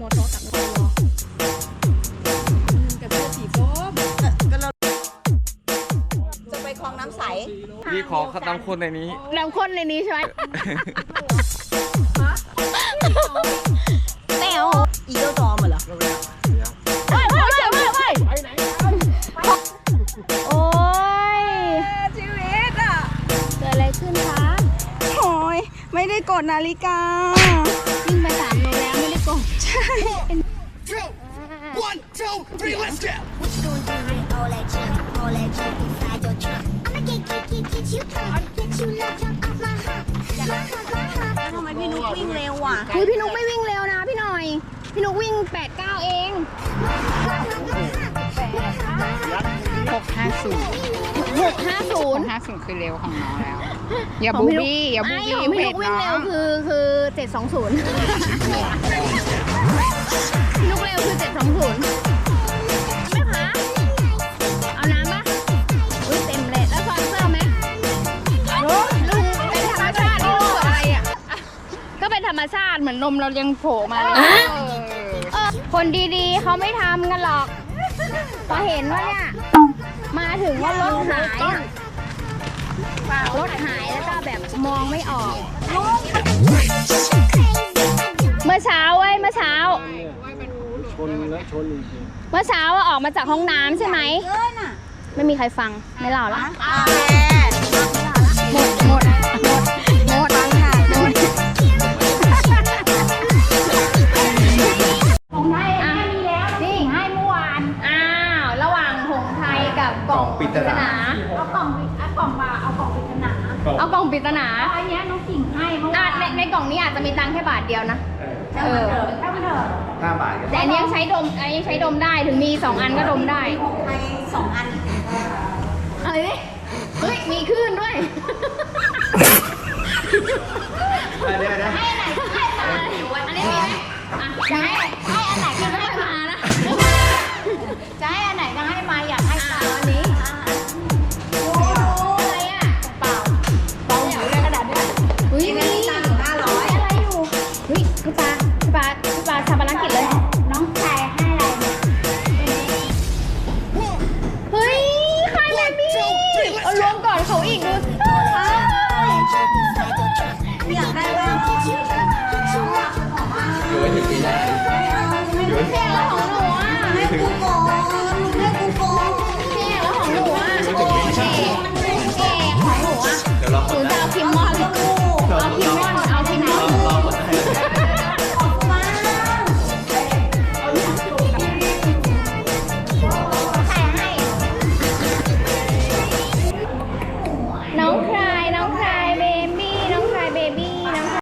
นอทอกับนอรอกับเสื้อสีส้มก็เราจะไปคลองน้ำใสพี่ขอคำนำคนในนี้ น้ำข้นในนี้ใช่ไหมแมวอีเกิลจอมเหรอไปไปไปไปโอ้ยชีวิตอะเกิดอะไรขึ้นคะโอ้ยไม่ได้กดนาฬิกาวิ่งไปสามโลแล้วไม่ได้กด ใช่ two, one, two, three, let's go. What you gonna do with all that junk, all that junk inside your trunk? I'ma get, get, get, get you drunk, get you love drunk off my hump, my hump, my hump. ทำไมพี่นุ๊กวิ่งเร็วอะ เฮ้ยพี่นุ๊กไม่วิ่งเร็วนะพี่หน่อย พี่นุ๊กวิ่ง 8-9 เอง หกห้าศูนย์650 ห้าศูนย์คือเร็วของน้องแล้ว อย่าบูบี้ อย่าบูบี้ไม่ของพี่เพนุ๊จกวิ่งน้อเร็วงคือคือ 720 ธรรมชาติเหมือนนมเรายังโผล่มาเลยเออคนดีๆเขาไม่ทำกันหรอกพอเห็นว่าเนี่ยมาถึงว่ารถหายอะรถหายแล้วก็แบบมองไม่ออก เมื่อเช้าเว้ยเมื่อเช้าเมื่อเช้าอะออกมาจากห้องน้ำใช่ไหม ไม่มีใครฟังไม่เล่าละอ่าหมดหมด องปริศนา เอากล่องเอากล่องมาเอากล่องปริศนาเอากล่องปริศนาอันนี้น้องกิ่งให้เมื่อวานในในกล่องนี้อาจจะมีตังค์แค่บาทเดียวนะ เออห้าบาทแต่อันนี้ยังใช้ดมอันนี้ยังใช้ดมได้ถึงมีสองอันก็ดมได้ไทยสองอันอะไรนี่เฮ้ยมีคลื่นด้วยอะไรนะให้อันไหนให้ ภารกิจเลย น้องชายให้อไรเนี่ยเฮ้ยใครเนี่ยพี่เอาล้วงก่อนเขาอีกดูอยากได้บ้างอยู่ไว้ถึงปีหน้าอยู่ไว้ถึงปีหาของหนูอะ ให้กูโก